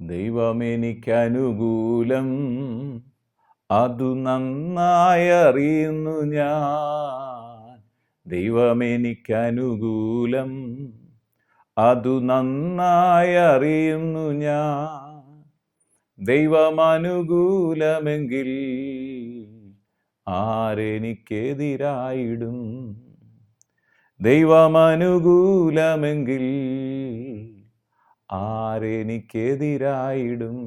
ദൈവമെനിക്കനുകൂലം അതു നന്നായി അറിയുന്നു ഞാൻ. ദൈവമെനിക്കനുകൂലം അതു നന്നായി അറിയുന്നു ഞാൻ. ദൈവമനുകൂലമെങ്കിൽ ആരെനിക്കെതിരായിടും? ദൈവമനുകൂലമെങ്കിൽ ആരെനിക്കെതിരായിടും?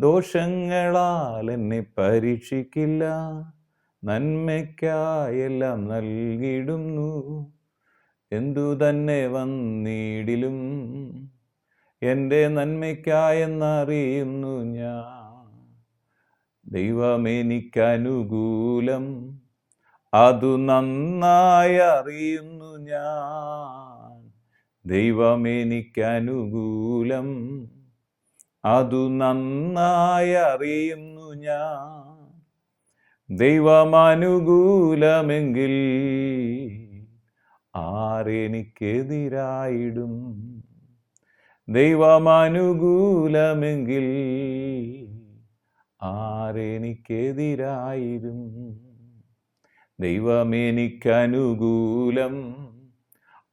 ദോഷങ്ങളാൽ എന്നെ പരീക്ഷിക്കില്ല. നന്മയ്ക്കായെല്ലാം നൽകിയിടുന്നു. എന്തു തന്നെ വന്നിടിലും? എന്റെ നന്മയ്ക്കായെന്നറിയുന്നു ഞാൻ. ദൈവമെനിക്കനുകൂലം അതു നന്നായി അറിയുന്നു ഞാൻ. ദൈവമെനിക്കനുകൂലം അതു നന്നായി അറിയുന്നു ഞാൻ. ദൈവമനുകൂലമെങ്കിൽ ആരെനിക്കെതിരായിടും? ദൈവമനുകൂലമെങ്കിൽ ആരെനിക്കെതിരായിരും ദൈവമെനിക്കനുകൂലം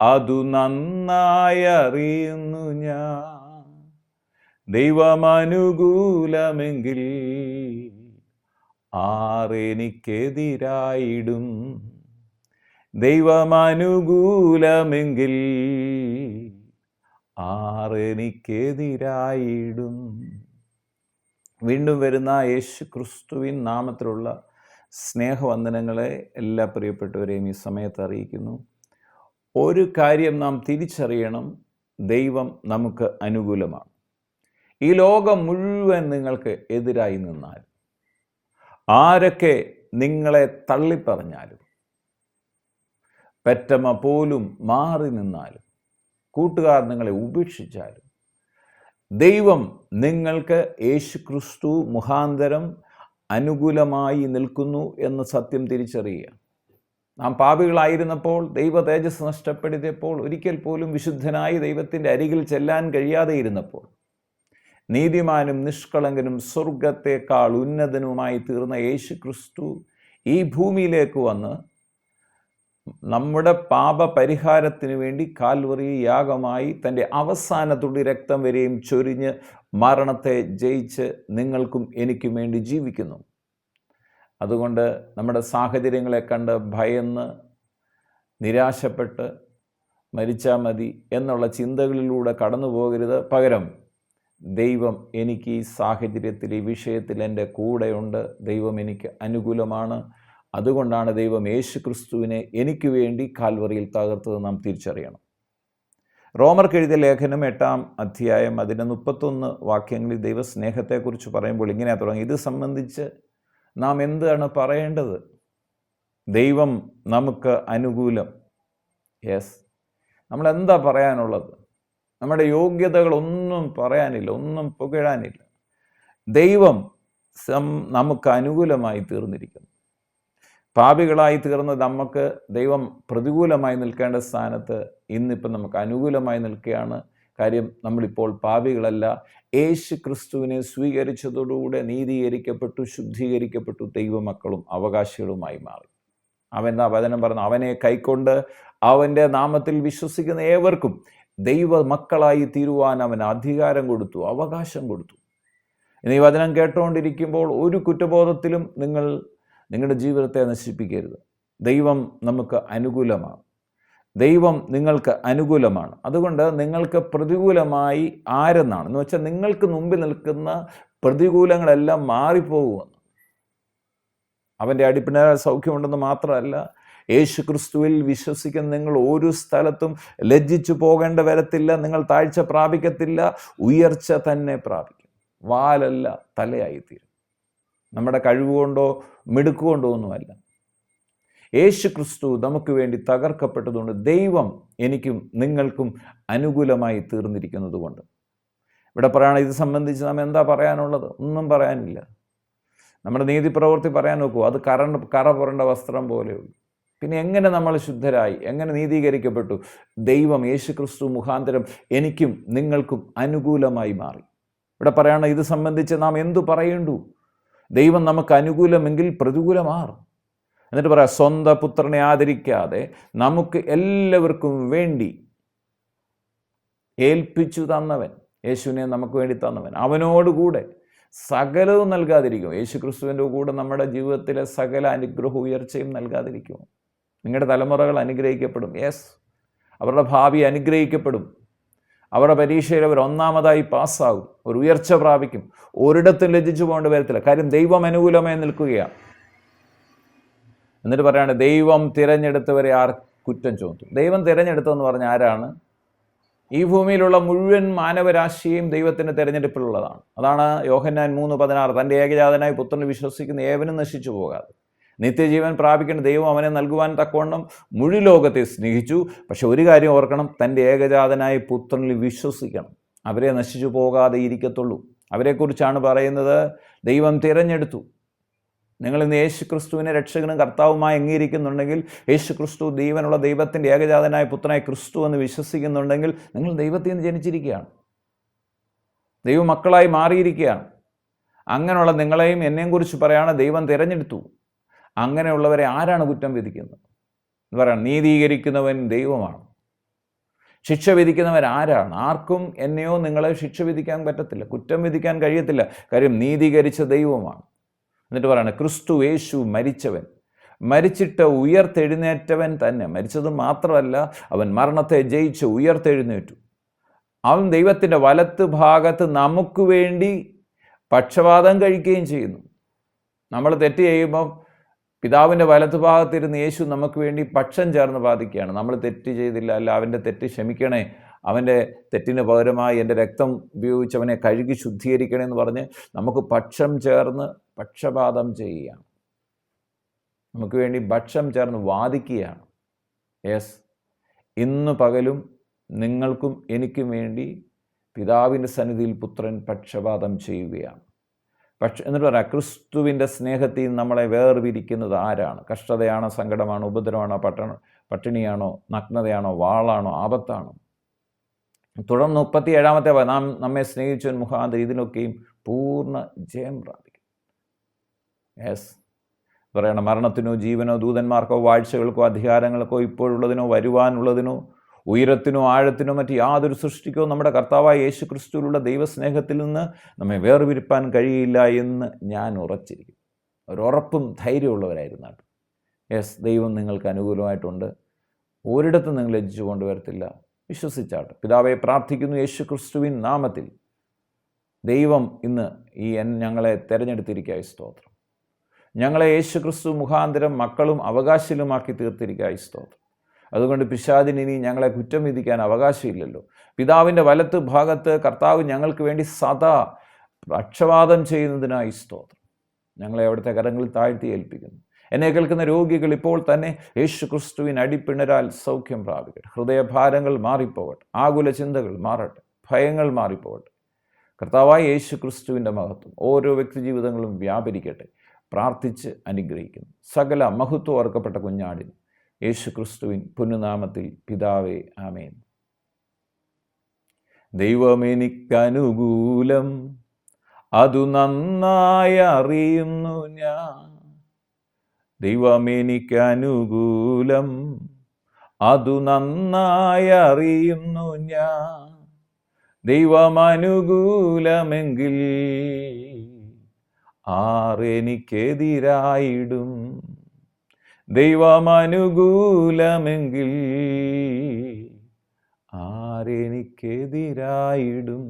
അതു നന്നായി അറിയുന്നു ഞാൻ. ദൈവമനുകൂലമെങ്കിൽ ആറെനിക്കെതിരായിടും. ദൈവമനുകൂലമെങ്കിൽ ആറെനിക്കെതിരായിടും. വീണ്ടും വരുന്ന യേശു ക്രിസ്തുവിൻ നാമത്തിലുള്ള സ്നേഹവന്ദനങ്ങളെ എല്ലാ പ്രിയപ്പെട്ടവരെയും ഈ സമയത്ത് അറിയിക്കുന്നു. ഒരു കാര്യം നാം തിരിച്ചറിയണം ദൈവം നമുക്ക് അനുകൂലമാണ്. ഈ ലോകം മുഴുവൻ നിങ്ങൾക്ക് എതിരായി നിന്നാൽ ആരൊക്കെ നിങ്ങളെ തള്ളിപ്പറഞ്ഞാലും പെറ്റമ്മ പോലും മാറി നിന്നാലും കൂട്ടുകാർ നിങ്ങളെ ഉപേക്ഷിച്ചാലും ദൈവം നിങ്ങൾക്ക് യേശുക്രിസ്തു മുഖാന്തരം അനുകൂലമായി നിൽക്കുന്നു എന്ന് സത്യം തിരിച്ചറിയുക. നാം പാപികളായിരുന്നപ്പോൾ ദൈവ തേജസ് നഷ്ടപ്പെടുത്തിയപ്പോൾ ഒരിക്കൽ പോലും വിശുദ്ധനായി ദൈവത്തിന്റെ അരികിൽ ചെല്ലാൻ കഴിയാതെ ഇരുന്നപ്പോൾ നീതിമാനും നിഷ്കളങ്കനും സ്വർഗത്തെക്കാൾ ഉന്നതനുമായി തീർന്ന യേശു ക്രിസ്തു ഈ ഭൂമിയിലേക്ക് വന്ന് നമ്മുടെ പാപ പരിഹാരത്തിന് വേണ്ടി കാൽവറി യാഗമായി തന്റെ അവസാന തുള്ളി രക്തം വരെയും ചൊരിഞ്ഞ് മരണത്തെ ജയിച്ച് നിങ്ങൾക്കും എനിക്കും വേണ്ടി ജീവിക്കുന്നു. അതുകൊണ്ട് നമ്മുടെ സാഹചര്യങ്ങളെ കണ്ട് ഭയന്ന് നിരാശപ്പെട്ട് മരിച്ചാൽ മതി എന്നുള്ള ചിന്തകളിലൂടെ കടന്നു പോകരുത്. പകരം ദൈവം എനിക്ക് ഈ സാഹചര്യത്തിൽ ഈ വിഷയത്തിൽ എന്റെ കൂടെയുണ്ട്. ദൈവം എനിക്ക് അനുകൂലമാണ്. അതുകൊണ്ടാണ് ദൈവം യേശു ക്രിസ്തുവിനെ എനിക്ക് വേണ്ടി കാൽവറിയിൽ തകർത്തത് നാം തിരിച്ചറിയണം. റോമർക്ക് എഴുതിയ ലേഖനം എട്ടാം അധ്യായം അതിന്റെ മുപ്പത്തൊന്ന് വാക്യങ്ങളിൽ ദൈവസ്നേഹത്തെക്കുറിച്ച് പറയുമ്പോൾ ഇങ്ങനെയാണ് തുടങ്ങി. ഇത് സംബന്ധിച്ച് നാം എന്താണ് പറയേണ്ടത്? ദൈവം നമുക്ക് അനുകൂലം. യെസ് നമ്മൾ എന്താ പറയാനുള്ളത്? നമ്മുടെ യോഗ്യതകളൊന്നും പറയാനില്ല ഒന്നും പുകഴാനില്ല. ദൈവം സം നമുക്ക് അനുകൂലമായി തീർന്നിരിക്കുന്നു. പാപികളായി തീർന്ന നമുക്ക് ദൈവം പ്രതികൂലമായി നിൽക്കേണ്ട സ്ഥാനത്ത് ഇന്നിപ്പം നമുക്ക് അനുകൂലമായി നിൽക്കുകയാണ്. കാര്യം നമ്മളിപ്പോൾ പാപികളല്ല. യേശു ക്രിസ്തുവിനെ സ്വീകരിച്ചതോടുകൂടെ നീതീകരിക്കപ്പെട്ടു ശുദ്ധീകരിക്കപ്പെട്ടു ദൈവമക്കളും അവകാശികളുമായി മാറി. അവൻ ആ വചനം പറഞ്ഞു അവനെ കൈക്കൊണ്ട് അവന്റെ നാമത്തിൽ വിശ്വസിക്കുന്ന ഏവർക്കും ദൈവ മക്കളായി തീരുവാൻ അവൻ അധികാരം കൊടുത്തു അവകാശം കൊടുത്തു. ഇനി വചനം കേട്ടുകൊണ്ടിരിക്കുമ്പോൾ ഒരു കുറ്റബോധത്തിലും നിങ്ങൾ നിങ്ങളുടെ ജീവിതത്തെ നശിപ്പിക്കരുത്. ദൈവം നമുക്ക് അനുകൂലമാണ്. ദൈവം നിങ്ങൾക്ക് അനുകൂലമാണ്. അതുകൊണ്ട് നിങ്ങൾക്ക് പ്രതികൂലമായി ആരെന്നാണ്? എന്ന് വെച്ചാൽ നിങ്ങൾക്ക് മുമ്പിൽ നിൽക്കുന്ന പ്രതികൂലങ്ങളെല്ലാം മാറിപ്പോകുമെന്ന് അവന്റെ അടിപ്പിണ സൗഖ്യമുണ്ടെന്ന് മാത്രമല്ല യേശു ക്രിസ്തുവിൽ വിശ്വസിക്കുന്ന നിങ്ങൾ ഒരു സ്ഥലത്തും ലജ്ജിച്ചു പോകേണ്ട വരത്തില്ല നിങ്ങൾ താഴ്ച പ്രാപിക്കത്തില്ല ഉയർച്ച തന്നെ പ്രാപിക്കും. വാലല്ല തലയായിത്തീരും. നമ്മുടെ കഴിവുകൊണ്ടോ മിടുക്കുകൊണ്ടോ ഒന്നുമല്ല. യേശു ക്രിസ്തു നമുക്ക് വേണ്ടി തകർക്കപ്പെട്ടതുകൊണ്ട് ദൈവം എനിക്കും നിങ്ങൾക്കും അനുകൂലമായി തീർന്നിരിക്കുന്നത് കൊണ്ട് ഇവിടെ പറയണം ഇത് സംബന്ധിച്ച് നാം എന്താ പറയാനുള്ളത്? ഒന്നും പറയാനില്ല. നമ്മുടെ നീതി പ്രവൃത്തി പറയാൻ നോക്കൂ അത് കറണ്ട് കറ പുരണ്ട വസ്ത്രം പോലെയുള്ളൂ പിന്നെ എങ്ങനെ നമ്മൾ ശുദ്ധരായി എങ്ങനെ നീതീകരിക്കപ്പെട്ടു? ദൈവം യേശുക്രിസ്തു മുഖാന്തരം എനിക്കും നിങ്ങൾക്കും അനുകൂലമായി മാറി. ഇവിടെ പറയണം ഇത് സംബന്ധിച്ച് നാം എന്തു പറയേണ്ടു? ദൈവം നമുക്ക് അനുകൂലമെങ്കിൽ പ്രതികൂലമാറും എന്നിട്ട് പറയാം സ്വന്തം പുത്രനെ ആദരിക്കാതെ നമുക്ക് എല്ലാവർക്കും വേണ്ടി ഏൽപ്പിച്ചു തന്നവൻ യേശുവിനെ നമുക്ക് വേണ്ടി തന്നവൻ. അവനോടുകൂടെ സകലവും നൽകാതിരിക്കും യേശു ക്രിസ്തുവിന്റെ കൂടെ നമ്മുടെ ജീവിതത്തിലെ സകല അനുഗ്രഹ ഉയർച്ചയും നൽകാതിരിക്കും നിങ്ങളുടെ തലമുറകൾ അനുഗ്രഹിക്കപ്പെടും. യെസ് അവരുടെ ഭാവി അനുഗ്രഹിക്കപ്പെടും. അവരുടെ പരീക്ഷയിൽ അവർ ഒന്നാമതായി പാസ്സാകും. ഒരു ഉയർച്ച പ്രാപിക്കും. ഒരിടത്തും ലജ്ജിച്ചു പോകേണ്ടി വരത്തില്ല. കാര്യം ദൈവം അനുകൂലമായി നിൽക്കുകയാണ്. എന്നിട്ട് പറയാണ് ദൈവം തിരഞ്ഞെടുത്തവരെ ആർ കുറ്റം ചുമത്തും? ദൈവം തിരഞ്ഞെടുത്തതെന്ന് പറഞ്ഞ ആരാണ്? ഈ ഭൂമിയിലുള്ള മുഴുവൻ മാനവരാശിയും ദൈവത്തിന്റെ തിരഞ്ഞെടുപ്പിലുള്ളതാണ്. അതാണ് യോഹന്നാൻ മൂന്ന് പതിനാറ് തന്റെ ഏകജാതനായി പുത്രനെ വിശ്വസിക്കുന്ന ഏവനും നശിച്ചു പോകാതെ. നിത്യജീവൻ പ്രാപിക്കേണ്ട ദൈവം അവനെ നൽകുവാൻ തക്കവണ്ണം മുഴു ലോകത്തെ സ്നേഹിച്ചു. പക്ഷെ ഒരു കാര്യം ഓർക്കണം തന്റെ ഏകജാതനായി പുത്രനിൽ വിശ്വസിക്കണം. അവരെ നശിച്ചു പോകാതെ ഇരിക്കത്തുള്ളൂ. അവരെക്കുറിച്ചാണ് പറയുന്നത് ദൈവം തിരഞ്ഞെടുത്തു. നിങ്ങൾ ഇന്ന് യേശു ക്രിസ്തുവിനെ രക്ഷകനും കർത്താവുമായി അംഗീകരിക്കുന്നുണ്ടെങ്കിൽ യേശു ക്രിസ്തു ദൈവനുള്ള ദൈവത്തിന്റെ ഏകജാതനായ പുത്രനായ ക്രിസ്തു എന്ന് വിശ്വസിക്കുന്നുണ്ടെങ്കിൽ നിങ്ങൾ ദൈവത്തിൽ നിന്ന് ജനിച്ചിരിക്കുകയാണ്. ദൈവമക്കളായി മാറിയിരിക്കുകയാണ്. അങ്ങനെയുള്ള നിങ്ങളെയും എന്നെയും കുറിച്ച് പറയാണ് ദൈവം തിരഞ്ഞെടുത്തു. അങ്ങനെയുള്ളവരെ ആരാണ് കുറ്റം വിധിക്കുന്നത്? എന്ന് പറയാം നീതീകരിക്കുന്നവൻ ദൈവമാണ്. ശിക്ഷ വിധിക്കുന്നവൻ ആരാണ്? ആർക്കും എന്നെയോ നിങ്ങളെ ശിക്ഷ വിധിക്കാൻ പറ്റത്തില്ല കുറ്റം വിധിക്കാൻ കഴിയത്തില്ല. കാര്യം നീതീകരിച്ച ദൈവമാണ്. എന്നിട്ട് പറയണം ക്രിസ്തു യേശു മരിച്ചവൻ. മരിച്ചിട്ട് ഉയർത്തെഴുന്നേറ്റവൻ തന്നെ. മരിച്ചത് മാത്രമല്ല അവൻ മരണത്തെ ജയിച്ച് ഉയർത്തെഴുന്നേറ്റു. അവൻ ദൈവത്തിന്റെ വലത്ത് ഭാഗത്ത് നമുക്ക് വേണ്ടി പക്ഷപാതം കഴിക്കുകയും ചെയ്യുന്നു. നമ്മൾ തെറ്റ് ചെയ്യുമ്പം പിതാവിന്റെ വലത്ത് ഭാഗത്തിരുന്ന് യേശു നമുക്ക് വേണ്ടി പക്ഷം ചേർന്ന് ബാധിക്കുകയാണ് നമ്മൾ തെറ്റ് ചെയ്തില്ല അല്ല അവന്റെ തെറ്റ് ക്ഷമിക്കണേ. അവന്റെ തെറ്റിന് പകരമായി എന്റെ രക്തം ഉപയോഗിച്ച് അവനെ കഴുകി ശുദ്ധീകരിക്കണമെന്ന് പറഞ്ഞ് നമുക്ക് പക്ഷം ചേർന്ന് പക്ഷപാതം ചെയ്യുകയാണ്. നമുക്ക് വേണ്ടി ഭക്ഷം ചേർന്ന് വാദിക്കുകയാണ്. യെസ് ഇന്ന് പകലും നിങ്ങൾക്കും എനിക്കും വേണ്ടി പിതാവിന്റെ സന്നിധിയിൽ പുത്രൻ പക്ഷപാതം ചെയ്യുകയാണ്. പക്ഷെ എന്നിട്ട് പറയാം ക്രിസ്തുവിന്റെ സ്നേഹത്തിൽ നമ്മളെ വേർപിരിക്കുന്നത് ആരാണ്? കഷ്ടതയാണോ സങ്കടമാണോ ഉപദ്രവമാണോ പട്ടണ പട്ടിണിയാണോ നഗ്നതയാണോ വാളാണോ ആപത്താണോ? തുടർന്ന് മുപ്പത്തി ഏഴാമത്തെ നാം നമ്മെ സ്നേഹിച്ചവൻ മുഖാന്തരം ഇതിനൊക്കെയും പൂർണ ജയം പ്രാപിക്കും. യെസ് പറയണം മരണത്തിനോ ജീവനോ ദൂതന്മാർക്കോ വാഴ്ചകൾക്കോ അധികാരങ്ങൾക്കോ ഇപ്പോഴുള്ളതിനോ വരുവാനുള്ളതിനോ ഉയരത്തിനോ ആഴത്തിനോ മറ്റ് യാതൊരു സൃഷ്ടിക്കോ നമ്മുടെ കർത്താവായ യേശു ക്രിസ്തുവിലുള്ള ദൈവസ്നേഹത്തിൽ നിന്ന് നമ്മെ വേർപിരിപ്പാൻ കഴിയില്ല എന്ന് ഞാൻ ഉറച്ചിരിക്കും. ഒരുറപ്പും ധൈര്യമുള്ളവരായിരുന്നു യെസ് ദൈവം നിങ്ങൾക്ക് അനുകൂലമായിട്ടുണ്ട്. ഒരിടത്തും നിങ്ങൾ ലജ്ജിച്ചു കൊണ്ടുവരത്തില്ല വിശ്വസിച്ചാട്ട് പിതാവെ പ്രാർത്ഥിക്കുന്നു യേശു ക്രിസ്തുവിൻ നാമത്തിൽ ദൈവം ഇന്ന് ഈ എൻ ഞങ്ങളെ തിരഞ്ഞെടുത്തിരിക്കുക സ്തോത്രം. ഞങ്ങളെ യേശു ക്രിസ്തു മുഖാന്തരം മക്കളും അവകാശിലുമാക്കി തീർത്തിരിക്കുക സ്തോത്രം. അതുകൊണ്ട് പിശാദിന് ഇനി ഞങ്ങളെ കുറ്റം വിധിക്കാൻ അവകാശമില്ലല്ലോ. പിതാവിന്റെ വലത്ത് ഭാഗത്ത് കർത്താവ് ഞങ്ങൾക്ക് വേണ്ടി സദാ പക്ഷപാതം ചെയ്യുന്നതിനായി സ്തോത്രം. ഞങ്ങളെ അവിടുത്തെ കരങ്ങളിൽ താഴ്ത്തി ഏൽപ്പിക്കുന്നു. എന്നെ കേൾക്കുന്ന രോഗികൾ ഇപ്പോൾ തന്നെ യേശു ക്രിസ്തുവിൻ അടിപ്പിണരാൽ സൗഖ്യം പ്രാപിക്കട്ടെ. ഹൃദയഭാരങ്ങൾ മാറിപ്പോകട്ടെ. ആകുല ചിന്തകൾ മാറട്ടെ. ഭയങ്ങൾ മാറിപ്പോകട്ടെ. കർത്താവായ യേശു ക്രിസ്തുവിന്റെ മഹത്വം ഓരോ വ്യക്തി ജീവിതങ്ങളും വ്യാപരിക്കട്ടെ. പ്രാർത്ഥിച്ച് അനുഗ്രഹിക്കുന്നു. സകല മഹത്വം ഓർക്കപ്പെട്ട കുഞ്ഞാടിന് യേശു ക്രിസ്തുവിൻ പുനുനാമത്തിൽ പിതാവേ ആമേൻ. ദൈവമെനിക്കനുകൂലം അതു നന്നായി അറിയുന്നു ഞാൻ. ദൈവമെനിക്കനുകൂലം അതു നന്നായി അറിയുന്നു ഞാൻ. ദൈവമനുകൂലമെങ്കിൽ ആരെനിക്കെതിരായിടും ദൈവമനുകൂലമെങ്കിൽ ആരെനിക്കെതിരായിടും